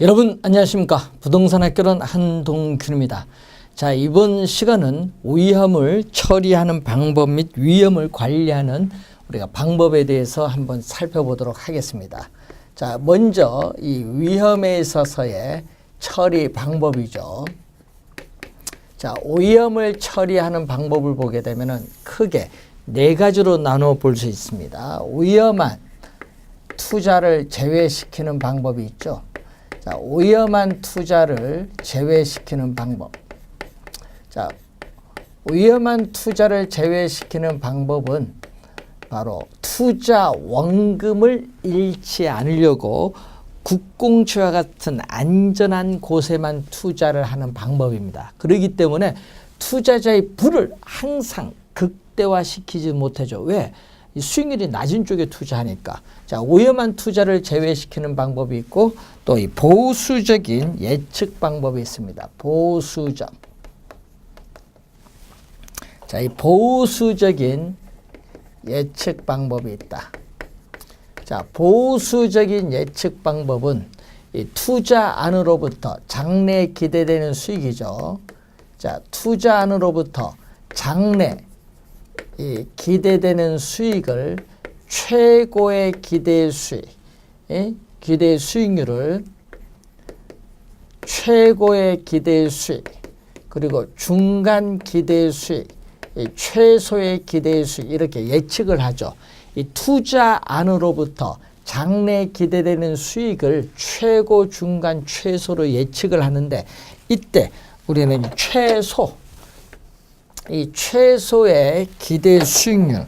여러분 안녕하십니까 부동산 학교는 한동균입니다. 자 이번 시간은 위험을 처리하는 방법 및 위험을 관리하는 우리가 방법에 대해서 한번 살펴보도록 하겠습니다. 자 먼저 이 위험에 있어서의 처리 방법이죠. 자 오염을 처리하는 방법을 보게 되면은 크게 네 가지로 나누어 볼수 있습니다. 위험한 투자를 제외시키는 방법이 있죠. 자, 위험한 투자를 제외시키는 방법. 자, 위험한 투자를 제외시키는 방법은 바로 투자 원금을 잃지 않으려고 국공채와 같은 안전한 곳에만 투자를 하는 방법입니다. 그렇기 때문에 투자자의 부를 항상 극대화시키지 못하죠. 왜? 이 수익률이 낮은 쪽에 투자하니까. 자, 위험한 투자를 제외시키는 방법이 있고 또 이 보수적인 예측 방법이 있습니다. 보수적. 자, 이 보수적인 예측 방법이 있다. 자, 보수적인 예측 방법은 이 투자 안으로부터 장래 기대되는 수익이죠. 자, 투자 안으로부터 장래 이 기대되는 수익을 최고의 기대 수익, 예? 기대 수익률을 최고의 기대 수익, 그리고 중간 기대 수익, 이 최소의 기대 수익 이렇게 예측을 하죠. 이 투자 안으로부터 장래 기대되는 수익을 최고, 중간, 최소로 예측을 하는데 이때 우리는 최소 이 최소의 기대 수익률,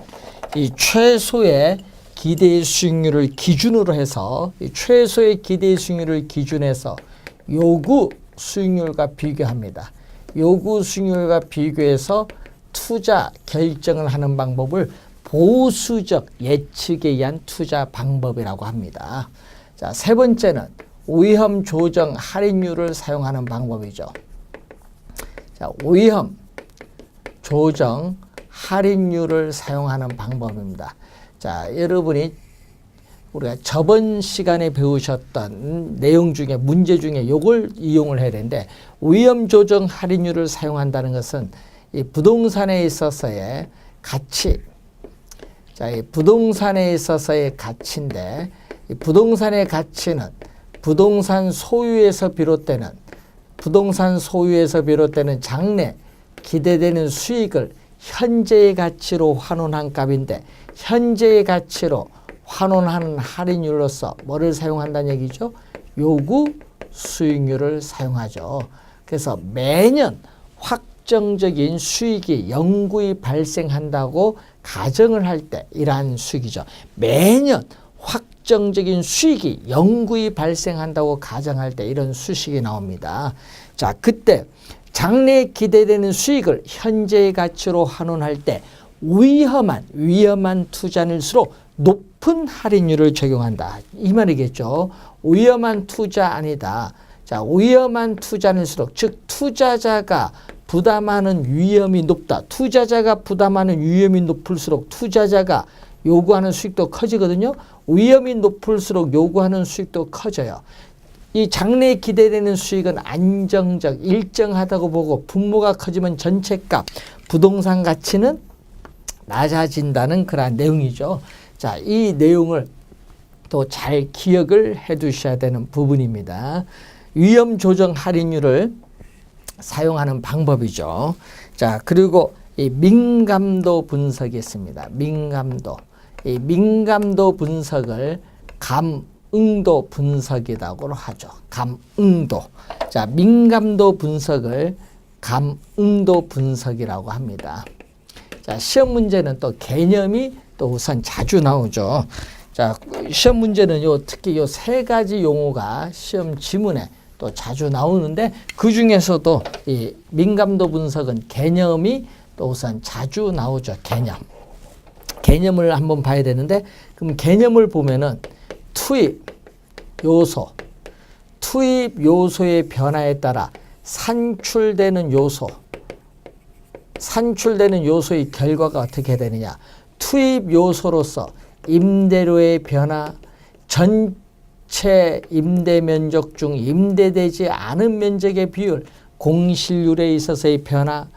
이 최소의 기대 수익률을 기준으로 해서 이 최소의 기대 수익률을 기준해서 요구 수익률과 비교합니다. 요구 수익률과 비교해서 투자 결정을 하는 방법을 보수적 예측에 의한 투자 방법이라고 합니다. 자, 세 번째는 위험 조정 할인율을 사용하는 방법이죠. 자, 위험 조정 할인율을 사용하는 방법입니다. 자, 여러분이 우리가 저번 시간에 배우셨던 내용 중에 문제 중에 요걸 이용을 해야 되는데 위험 조정 할인율을 사용한다는 것은 이 부동산에 있어서의 가치 자, 이 부동산에 있어서의 가치인데 이 부동산의 가치는 부동산 소유에서 비롯되는 부동산 소유에서 비롯되는 장래 기대되는 수익을 현재의 가치로 환원한 값인데 현재의 가치로 환원하는 할인율로서 뭐를 사용한다는 얘기죠? 요구 수익률을 사용하죠. 그래서 매년 확정적인 수익이 영구히 발생한다고 가정을 할 때 이러한 수익이죠. 매년 확정적인 수익이 영구히 발생한다고 가정할 때 이런 수식이 나옵니다. 자, 그때 장래에 기대되는 수익을 현재의 가치로 환원할 때 위험한 위험한 투자일수록 높은 할인율을 적용한다. 이 말이겠죠. 위험한 투자 아니다. 자, 위험한 투자일수록 즉 투자자가 부담하는 위험이 높다. 투자자가 부담하는 위험이 높을수록 투자자가 요구하는 수익도 커지거든요. 위험이 높을수록 요구하는 수익도 커져요. 이 장래에 기대되는 수익은 안정적, 일정하다고 보고 분모가 커지면 전체값, 부동산 가치는 낮아진다는 그러한 내용이죠. 자, 이 내용을 또 잘 기억을 해 두셔야 되는 부분입니다. 위험 조정 할인율을 사용하는 방법이죠. 자, 그리고 이 민감도 분석이 있습니다. 민감도. 이 민감도 분석을 감 응도 분석이라고 하죠. 감응도. 자, 민감도 분석을 감응도 분석이라고 합니다. 자, 시험 문제는 또 개념이 또 우선 자주 나오죠. 자, 시험 문제는 요 특히 요 세 가지 용어가 시험 지문에 또 자주 나오는데 그 중에서도 이 민감도 분석은 개념이 또 우선 자주 나오죠. 개념. 개념을 한번 봐야 되는데 그럼 개념을 보면은 투입 요소, 투입 요소의 변화에 따라 산출되는 요소, 산출되는 요소의 결과가 어떻게 되느냐. 투입 요소로서 임대료의 변화, 전 전체 임대 면적 중 임대되지 않은 면적의 비율, 공실률에 있어서의 변화,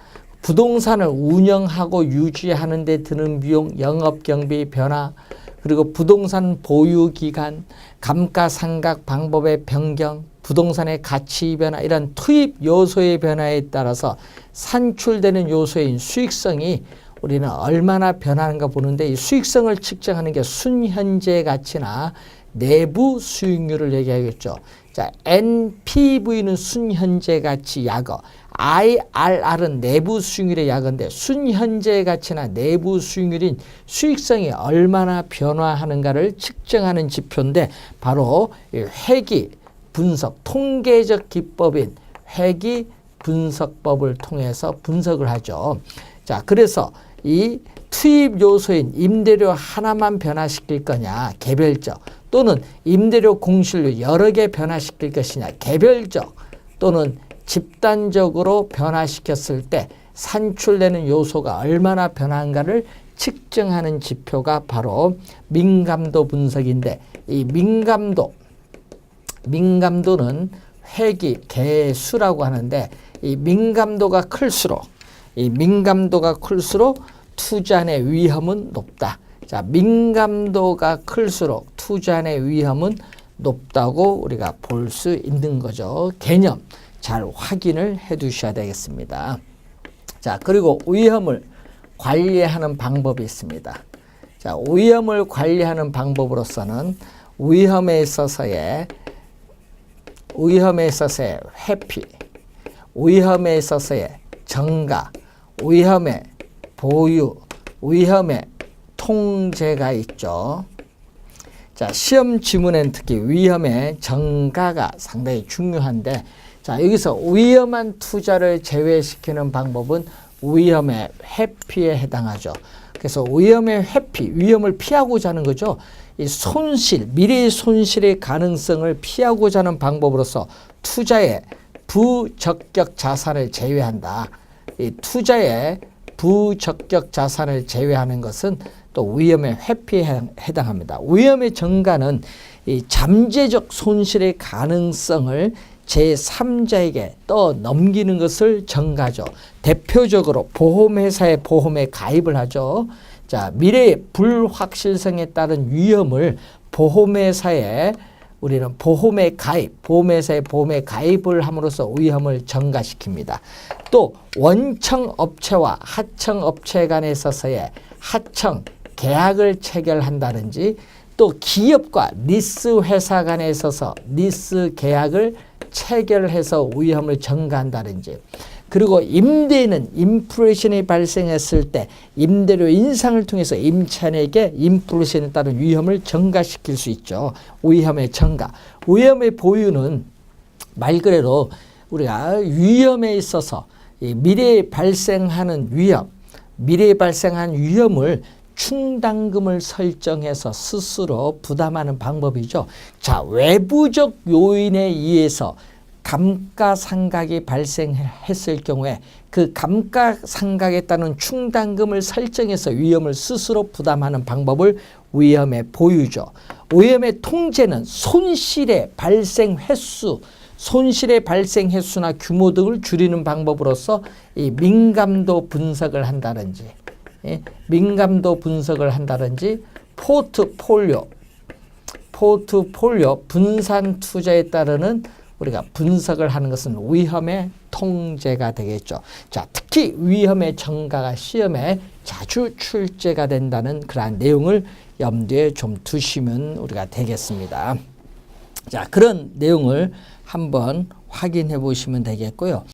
부동산을 운영하고 유지하는 데 드는 비용, 영업 경비 변화, 그리고 부동산 보유 기간, 감가상각 방법의 변경, 부동산의 가치 변화 이런 투입 요소의 변화에 따라서 산출되는 요소인 수익성이 우리는 얼마나 변하는가 보는데 이 수익성을 측정하는 게 순현재 가치나 내부 수익률을 얘기하겠죠. 자, NPV는 순현재 가치 약어, IRR은 내부 수익률의 약어인데 순현재 가치나 내부 수익률인 수익성이 얼마나 변화하는가를 측정하는 지표인데 바로 이 회기 분석, 통계적 기법인 회기 분석법을 통해서 분석을 하죠. 자, 그래서 이 투입 요소인 임대료 하나만 변화시킬 거냐, 개별적 또는 임대료 공실률 여러 개 변화시킬 것이냐, 개별적 또는 집단적으로 변화시켰을 때 산출되는 요소가 얼마나 변한가를 측정하는 지표가 바로 민감도 분석인데 이 민감도 민감도는 회기 개수라고 하는데 이 민감도가 클수록 이 민감도가 클수록 투자의 위험은 높다. 자, 민감도가 클수록 투자의 위험은 높다고 우리가 볼 수 있는 거죠. 개념 잘 확인을 해 두셔야 되겠습니다. 자, 그리고 위험을 관리하는 방법이 있습니다. 자, 위험을 관리하는 방법으로서는 위험에 있어서의 위험에 있어서의 회피, 위험에 있어서의 정가, 위험의 보유, 위험의 통제가 있죠. 자, 시험 지문엔 특히 위험의 정가가 상당히 중요한데, 자, 여기서 위험한 투자를 제외시키는 방법은 위험의 회피에 해당하죠. 그래서 위험의 회피, 위험을 피하고자 하는 거죠. 이 손실, 미래의 손실의 가능성을 피하고자 하는 방법으로서 투자의 부적격 자산을 제외한다. 이 투자의 부적격 자산을 제외하는 것은 또 위험의 회피에 해당합니다. 위험의 증가는 이 잠재적 손실의 가능성을 제3자에게 떠 넘기는 것을 정가죠. 대표적으로 보험회사의 보험에 가입을 하죠. 자, 미래의 불확실성에 따른 위험을 보험회사에 우리는 보험에 가입, 보험회사의 보험에 가입을 함으로써 위험을 전가시킵니다. 또 원청 업체와 하청 업체 간에 있어서의 하청 계약을 체결한다든지 또 기업과 리스 회사 간에 있어서 리스 계약을 체결해서 위험을 전가한다든지 그리고 임대인은 인플레이션이 발생했을 때 임대료 인상을 통해서 임차인에게 인플레이션에 따른 위험을 전가시킬 수 있죠. 위험의 전가. 위험의 보유는 말 그대로 우리가 위험에 있어서 미래에 발생하는 위험, 미래에 발생한 위험을 충당금을 설정해서 스스로 부담하는 방법이죠. 자, 외부적 요인에 의해서 감가상각이 발생했을 경우에 그 감가상각에 따른 충당금을 설정해서 위험을 스스로 부담하는 방법을 위험의 보유죠. 위험의 통제는 손실의 발생 횟수, 손실의 발생 횟수나 규모 등을 줄이는 방법으로서 이 민감도 분석을 한다든지, 예, 민감도 분석을 한다든지, 포트폴리오, 포트폴리오 분산 투자에 따르는 우리가 분석을 하는 것은 위험의 통제가 되겠죠. 자, 특히 위험의 정가가 시험에 자주 출제가 된다는 그러한 내용을 염두에 좀 두시면 우리가 되겠습니다. 자, 그런 내용을 한번 확인해 보시면 되겠고요.